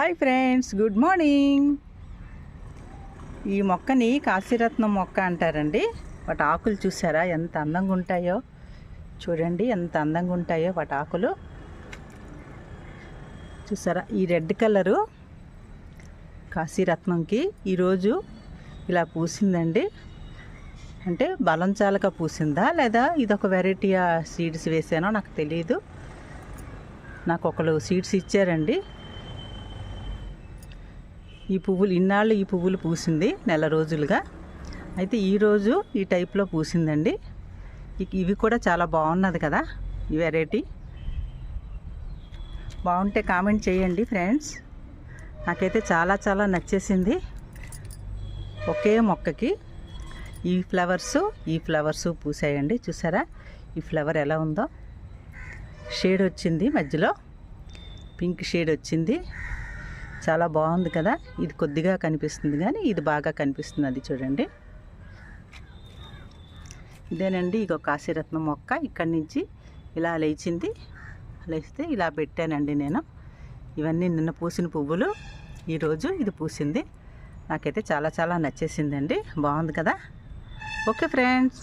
Hi friends good morning. ఈ మొక్కని కాశీరత్నం మొక్క అంటారండి. వాటి ఆకులు చూసారా? ఎంత అందంగా ఉంటాయో. చూడండి ఎంత అందంగా ఉంటాయో వాటి ఆకులు. చూసారా? ఈ రెడ్ కలరు కాశీరత్నంకి ఈరోజు ఇలా పూసిందండి. అంటే బలం చాలక పూసిందా? లేదా ఇదొక వెరైటీ సీడ్స్ వేసానో నాకు తెలియదు నాకు ఒకళ్ళు సీడ్స్ ఇచ్చారండి. ఈ పువ్వులు ఇన్నాళ్ళు ఈ పువ్వులు పూసింది నెల రోజులుగా. అయితే ఈరోజు ఈ టైప్లో పూసిందండి. ఇవి కూడా చాలా బాగున్నది కదా ఈ వెరైటీ బాగుంటే కామెంట్ చేయండి ఫ్రెండ్స్ నాకైతే చాలా చాలా నచ్చేసింది. ఒకే మొక్కకి ఈ ఫ్లవర్స్ ఈ ఫ్లవర్స్ పూసాయండి. చూసారా? ఈ ఫ్లవర్ ఎలా ఉందో? షేడ్ వచ్చింది మధ్యలో. పింక్ షేడ్ వచ్చింది. చాలా బాగుంది కదా? ఇది కొద్దిగా కనిపిస్తుంది కానీ ఇది బాగా కనిపిస్తుంది అది చూడండి. ఇదేనండి ఇక కాశీరత్నం మొక్క. ఇక్కడి నుంచి ఇలా లేచింది. లేస్తే ఇలా పెట్టానండి నేను. ఇవన్నీ నిన్న పూసిన పువ్వులు. ఈరోజు ఇది పూసింది. నాకైతే చాలా చాలా నచ్చేసిందండి. బాగుంది కదా? Okay friends.